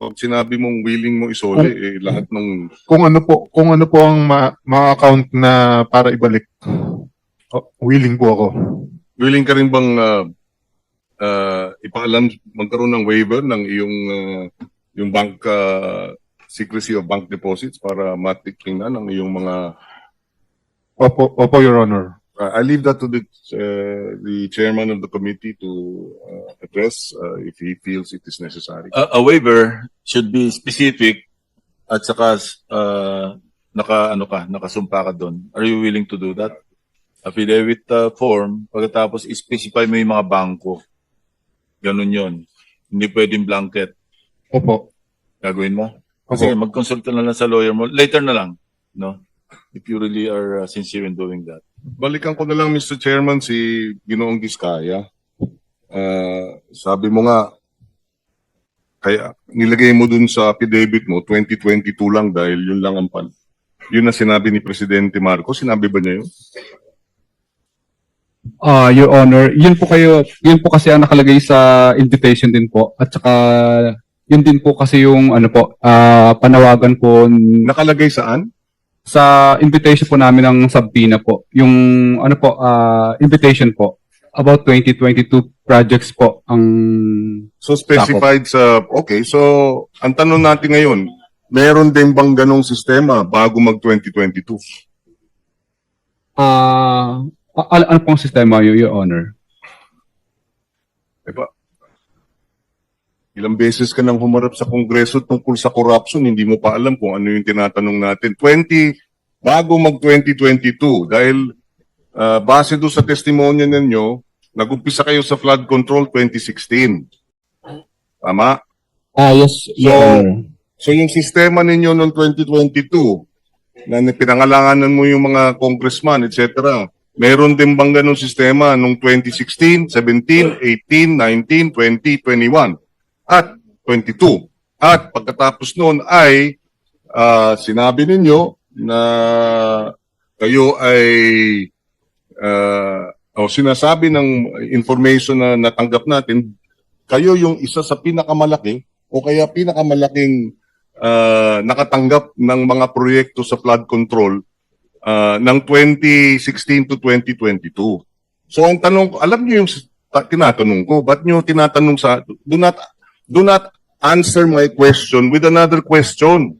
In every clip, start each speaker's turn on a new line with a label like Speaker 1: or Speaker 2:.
Speaker 1: pag sinabi mong willing mo isole, eh, lahat ng
Speaker 2: Kung ano po, kung ano po ang ma- ma-account na para ibalik, oh, willing po ako.
Speaker 1: willing ka rin bang uh, uh, ipaalam magkaroon ng waiver ng iyong uh, yung bank uh, secrecy of bank deposits para matikling ng iyong mga
Speaker 2: Opo, opo, Your Honor.
Speaker 1: Uh, I leave that to the uh, the chairman of the committee to uh, address uh, if he feels it is necessary.
Speaker 3: a, a waiver should be specific at saka uh, naka ano ka, nakasumpa ka doon. Are you willing to do that? Affidavit uh, form, pagkatapos specify mo yung mga bangko. Ganun yon. Hindi pwedeng blanket.
Speaker 2: Opo.
Speaker 3: Gagawin mo?
Speaker 2: Opo.
Speaker 3: Kasi mag-consult na lang sa lawyer mo. Later na lang. No? If you really are uh, sincere in doing that.
Speaker 1: Balikan ko na lang Mr. Chairman si Ginoong Giskaya. Uh, sabi mo nga kaya nilagay mo dun sa affidavit mo 2022 lang dahil yun lang ang pan. Yun na sinabi ni Presidente Marcos. Sinabi ba niya yun?
Speaker 4: Ah, Your Honor, yun po kayo, yun po kasi ang nakalagay sa invitation din po. At saka, yun din po kasi yung ano po, ah, panawagan po
Speaker 1: Nakalagay saan?
Speaker 4: Sa invitation po namin ng Sabina po. Yung ano po, ah, invitation po about 2022 projects po ang
Speaker 1: So specified sa, okay, so ang tanong natin ngayon, meron din bang ganong sistema bago mag 2022?
Speaker 4: ah a- ano, pong sistema yun, Your Honor?
Speaker 1: Diba? Ilang beses ka nang humarap sa Kongreso tungkol sa corruption, hindi mo pa alam kung ano yung tinatanong natin. 20, bago mag 2022, dahil ah, base doon sa testimonya ninyo, nag-umpisa kayo sa flood control 2016. Tama?
Speaker 4: Ah, yes,
Speaker 1: Honor. So yung sistema ninyo noong 2022, na pinangalanganan mo yung mga congressman, etc., meron din bang ganong sistema noong 2016, 17, 18, 19, 20, 21, at 22. At pagkatapos noon ay ah, sinabi ninyo na kayo ay ah, o sinasabi ng information na natanggap natin, kayo yung isa sa pinakamalaki o kaya pinakamalaking ah, nakatanggap ng mga proyekto sa flood control ah, ng 2016 to 2022. So ang tanong alam niyo yung tinatanong ko, ba't niyo tinatanong sa, do not, do not answer my question with another question.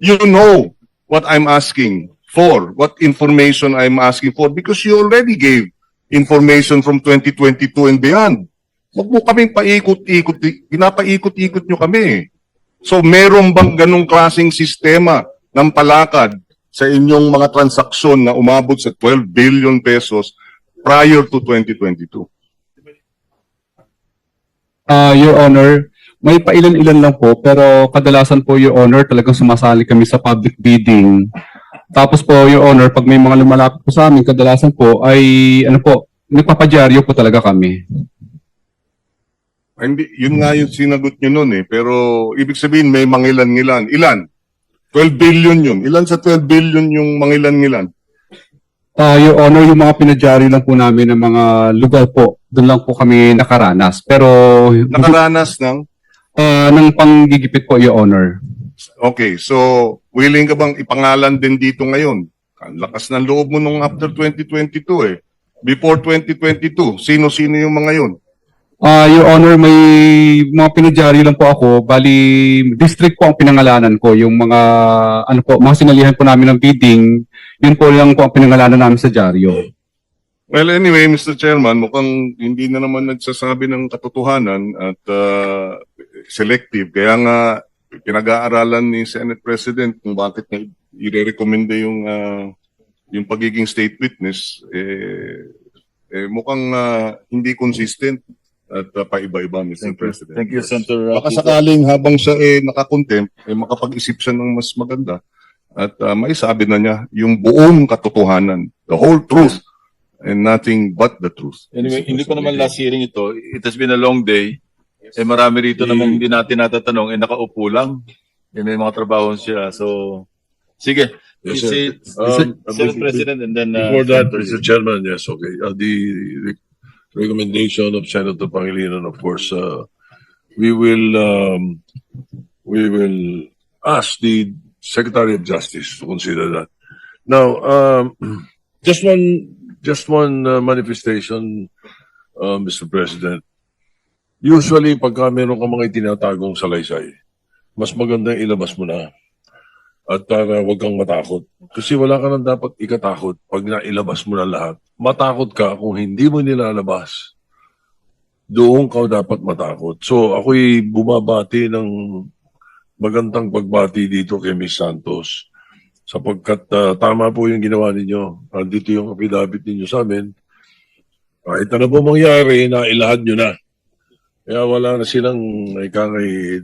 Speaker 1: You know what I'm asking for, what information I'm asking for, because you already gave information from 2022 and beyond. Huwag mo kaming paikot-ikot, pinapaikot-ikot nyo kami. So meron bang ganong klaseng sistema ng palakad sa inyong mga transaksyon na umabot sa 12 billion pesos prior to 2022?
Speaker 4: Ah, Your Honor, may pailan-ilan lang po, pero kadalasan po, Your Honor, talagang sumasali kami sa public bidding. Tapos po, Your Honor, pag may mga lumalapit po sa amin, kadalasan po ay, ano po, nagpapadyaryo po talaga kami.
Speaker 1: Hindi, yun nga yung sinagot nyo nun eh. Pero ibig sabihin may mangilan-ngilan. Ilan? 12 billion yun. Ilan sa 12 billion yung mangilan-ngilan?
Speaker 4: Ah, Your Honor, yung mga pinadyaryo lang po namin ng mga lugar po, doon lang po kami nakaranas. Pero,
Speaker 1: Nakaranas ng?
Speaker 4: Ah, ng panggigipit po, Your Honor.
Speaker 1: Okay, so willing ka bang ipangalan din dito ngayon? Ang lakas ng loob mo nung after 2022 eh. Before 2022, sino-sino yung mga yun?
Speaker 4: Ah, Your Honor, may mga pinadyaryo lang po ako. Bali, district po ang pinangalanan ko. Yung mga, ano po, mga sinalihan po namin ng bidding, yun po lang po ang pinangalanan namin sa dyaryo.
Speaker 1: Well, anyway, Mr. Chairman, mukhang hindi na naman nagsasabi ng katotohanan at uh, selective. Kaya nga, pinag-aaralan ni Senate President kung bakit niya i-recommenda yung, uh, yung pagiging state witness, eh, eh mukhang uh, hindi consistent at uh, paiba-iba, Mr.
Speaker 3: Thank you.
Speaker 1: President.
Speaker 3: Thank you, Senator. uh,
Speaker 1: Baka sakaling habang siya eh nakakontempt, eh makapag-isip siya ng mas maganda at uh, maisabi na niya yung buong katotohanan, the whole truth, and nothing but the truth.
Speaker 3: Anyway, hindi pa naman last hearing ito. It has been a long day. Eh marami rito naman hindi natin natatanong. Eh nakaupo lang. Eh may mga trabaho sila. So, sige.
Speaker 5: Yes, sir. Um,
Speaker 3: Senate President and then... uh,
Speaker 5: Before that, Mr. Chairman, yes, okay. Uh, the re- recommendation of Senator Pangilinan, of course, uh, we will, um, we will ask the Secretary of Justice to consider that. Now, um, just one, just one uh, manifestation, uh, Mr. President. Usually, pagka meron ka mga itinatagong salaysay, mas maganda ilabas mo na. At para wag kang matakot. Kasi wala ka nang dapat ikatakot pag nailabas mo na lahat. Matakot ka kung hindi mo nilalabas. Doon ka dapat matakot. So, ako'y bumabati ng magandang pagbati dito kay Miss Santos. Sapagkat ah, tama po yung ginawa ninyo. Nandito yung affidavit ninyo sa amin. Kahit ano po mangyari, nailahad nyo na. Kaya wala na silang, ika ngay,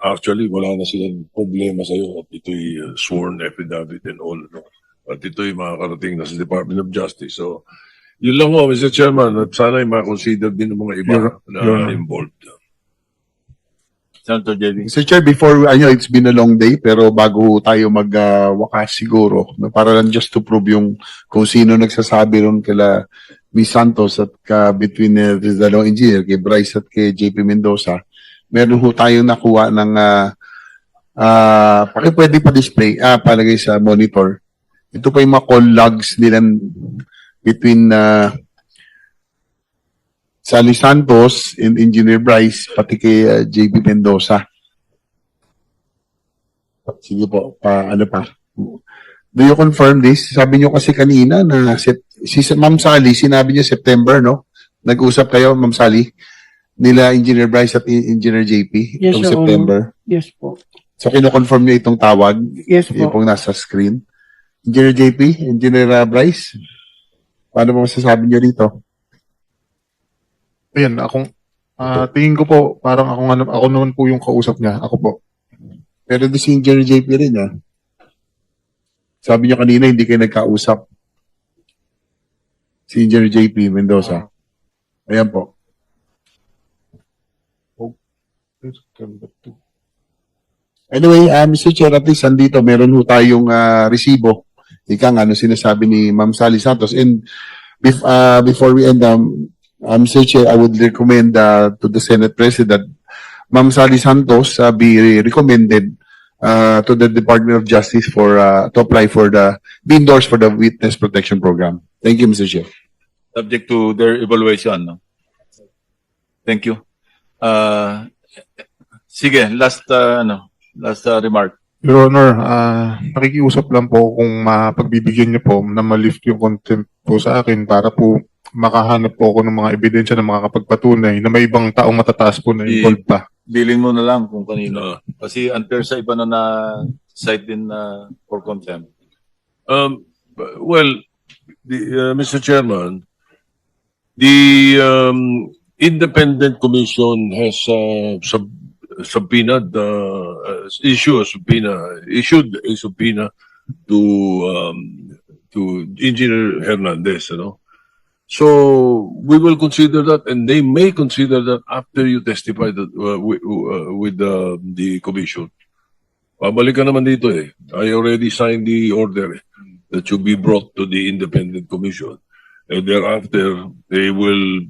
Speaker 5: actually, wala na silang problema sa'yo at ito'y uh, sworn affidavit and all. No? At ito'y makakarating na sa Department of Justice. So, yun lang ho, Mr. Chairman, at sana'y makonsider din ng mga iba
Speaker 2: Your-
Speaker 5: na
Speaker 2: Your
Speaker 5: involved.
Speaker 3: Senator JV.
Speaker 6: Mr. Chair, before, I know it's been a long day, pero bago tayo magwakas siguro, no, para lang just to prove yung kung sino nagsasabi ron kila Miss Santos at ka, between uh, the dalawang engineer, kay Bryce at kay JP Mendoza, meron ho tayong nakuha ng uh, uh, paki pwede pa display, ah, palagay sa monitor. Ito pa yung mga call logs nila between uh, Sally Santos and Engineer Bryce, pati kay uh, JP Mendoza. Sige po, pa, ano pa. Do you confirm this? Sabi niyo kasi kanina na sep, si Ma'am Sally, sinabi niya September, no? Nag-usap kayo, Ma'am Sally, nila Engineer Bryce at Engineer JP
Speaker 7: Yes,
Speaker 6: itong
Speaker 7: Your
Speaker 6: September.
Speaker 7: Yes po.
Speaker 6: So, kino-confirm niyo itong tawag,
Speaker 7: Yes
Speaker 6: yung
Speaker 7: po.
Speaker 6: pong nasa screen. Engineer JP, Engineer uh, Bryce, paano mo masasabi niyo rito?
Speaker 2: Ayan, akong, ah, tingin ko po, parang ako, nga- ako naman po yung kausap niya. Ako po.
Speaker 6: Pero di si Engineer JP rin, ha? Sabi niyo kanina, hindi kayo nagkausap. Si Engineer JP Mendoza. Ayan po. Anyway, uh, Mr. Chair, at least andito, meron ho tayong ah, resibo. Ika nga, ano sinasabi ni Ma'am Sally Santos. And bef- ah, before we end, um, uh, Mr. Chair, I would recommend ah, to the Senate President, Ma'am Sally Santos uh, be recommended uh, to the Department of Justice for uh, to apply for the be endorsed for the Witness Protection Program. Thank you, Mr. Chair.
Speaker 3: Subject to their evaluation, no? Thank you. Uh, sige, last, uh, ano, last uh, remark.
Speaker 2: Your Honor, ah, nakikiusap lang po kung mapagbibigyan niyo po na ma-lift yung contempt po sa akin para po makahanap po ako ng mga ebidensya na makakapagpatunay na may ibang taong matataas po na involved pa.
Speaker 3: Bilin mo na lang kung kanino.
Speaker 5: Uh,
Speaker 3: Kasi unfair sa iba na na site din na for contempt.
Speaker 5: Um, well, the, uh, Mr. Chairman, the um, independent commission has uh, sub, subpoenaed, uh, uh, issue a subpoena, issued a subpoena to um, to Engineer Hernandez, you know. So we will consider that, and they may consider that after you testify that uh, with, uh, with the the commission. Pabalik ka naman dito eh. I already signed the order eh that should be brought to the independent commission. And thereafter, they will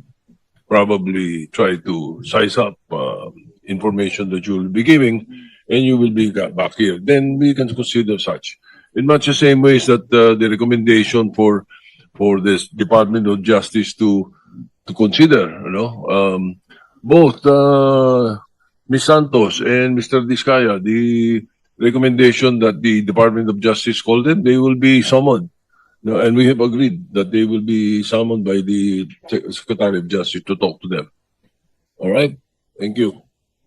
Speaker 5: probably try to size up uh, information that you will be giving, and you will be back here. Then we can consider such. In much the same ways that uh, the recommendation for for this Department of Justice to to consider, you know, um, both uh, Ms. Santos and Mr. Discaya, the recommendation that the Department of Justice called them, they will be summoned. No, and we have agreed that they will be summoned by the Secretary of Justice to talk to them. All right? Thank you.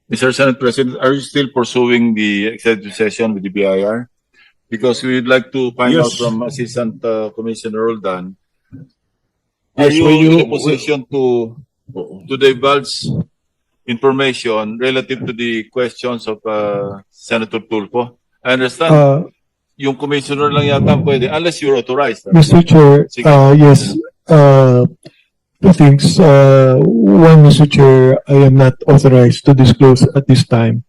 Speaker 3: Mr. Senate President, are you still pursuing the executive session with the BIR? Because we would like to find out from Assistant uh, Commissioner Roldan, are
Speaker 5: Yes,
Speaker 3: you
Speaker 5: when
Speaker 3: in
Speaker 5: you-
Speaker 3: a position to to divulge information relative to the questions of uh, Senator Tulfo? I understand
Speaker 8: Uh,
Speaker 3: yung commissioner lang yata ang pwede unless you're authorized.
Speaker 8: Mr. Chair,
Speaker 3: Sige.
Speaker 8: uh, yes, uh, two things. Uh, one, Mr. Chair, I am not authorized to disclose at this time.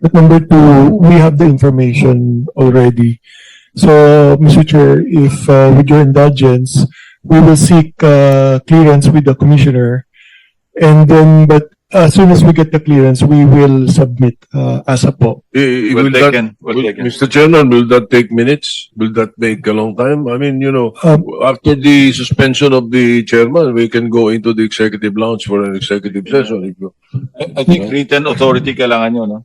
Speaker 8: But number two, we have the information already. So, Mr. Chair, if, uh, with your indulgence, we will seek, uh, clearance with the commissioner. And then, but as soon as we get the clearance, we will submit uh, as a po.
Speaker 5: I- I-
Speaker 3: Well
Speaker 5: will that-
Speaker 3: taken, well
Speaker 5: will-
Speaker 3: taken.
Speaker 5: Mr. Chairman, will that take minutes? Will that take a long time? I mean, you know,
Speaker 8: Um,
Speaker 5: after the suspension of the chairman, we can go into the executive lounge for an executive session. If you-
Speaker 3: I, I think written authority kailangan nyo, no?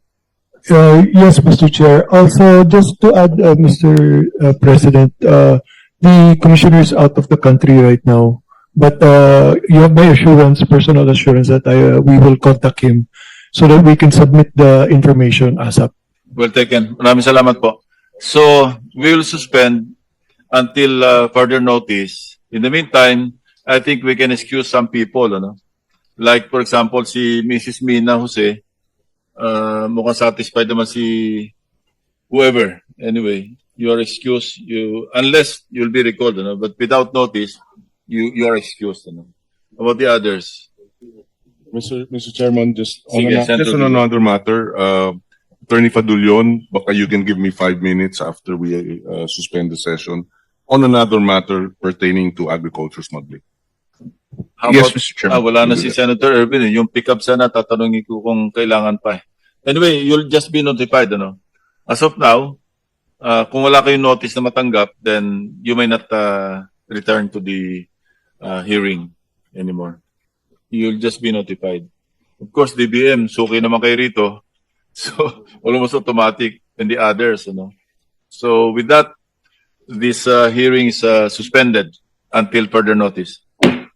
Speaker 8: Uh, yes, Mr. Chair. Also, just to add, uh, Mr. uh, President, uh, the commissioner is out of the country right now. But uh, you have my assurance, personal assurance that I, uh, we will contact him so that we can submit the information ASAP.
Speaker 3: Well taken. Maraming salamat po. So, we will suspend until uh, further notice. In the meantime, I think we can excuse some people, ano? Like, for example, si Mrs. Mina Jose, uh, mukhang satisfied naman si whoever. Anyway, you are excused, you, unless you'll be recalled, ano? But without notice, you, you are excused, ano? About the others?
Speaker 1: Mr. Mr. Chairman, just on,
Speaker 3: Sige, Senator
Speaker 1: just on another matter, uh, Attorney Fadulion, baka you can give me five minutes after we uh, suspend the session on another matter pertaining to agriculture smuggling.
Speaker 3: How
Speaker 2: Yes,
Speaker 3: about-
Speaker 2: Mr. Chairman.
Speaker 3: Ah, wala na si Senator Irvin. eh. Yung pick-up sana, tatanungin ko kung kailangan pa. eh. Anyway, you'll just be notified, ano? As of now, uh, kung wala kayong notice na matanggap, then you may not uh, return to the uh, hearing anymore. You'll just be notified. Of course, DBM, suki naman kayo rito. So, almost automatic. And the others, ano? So, with that, this uh, hearing is uh, suspended until further notice.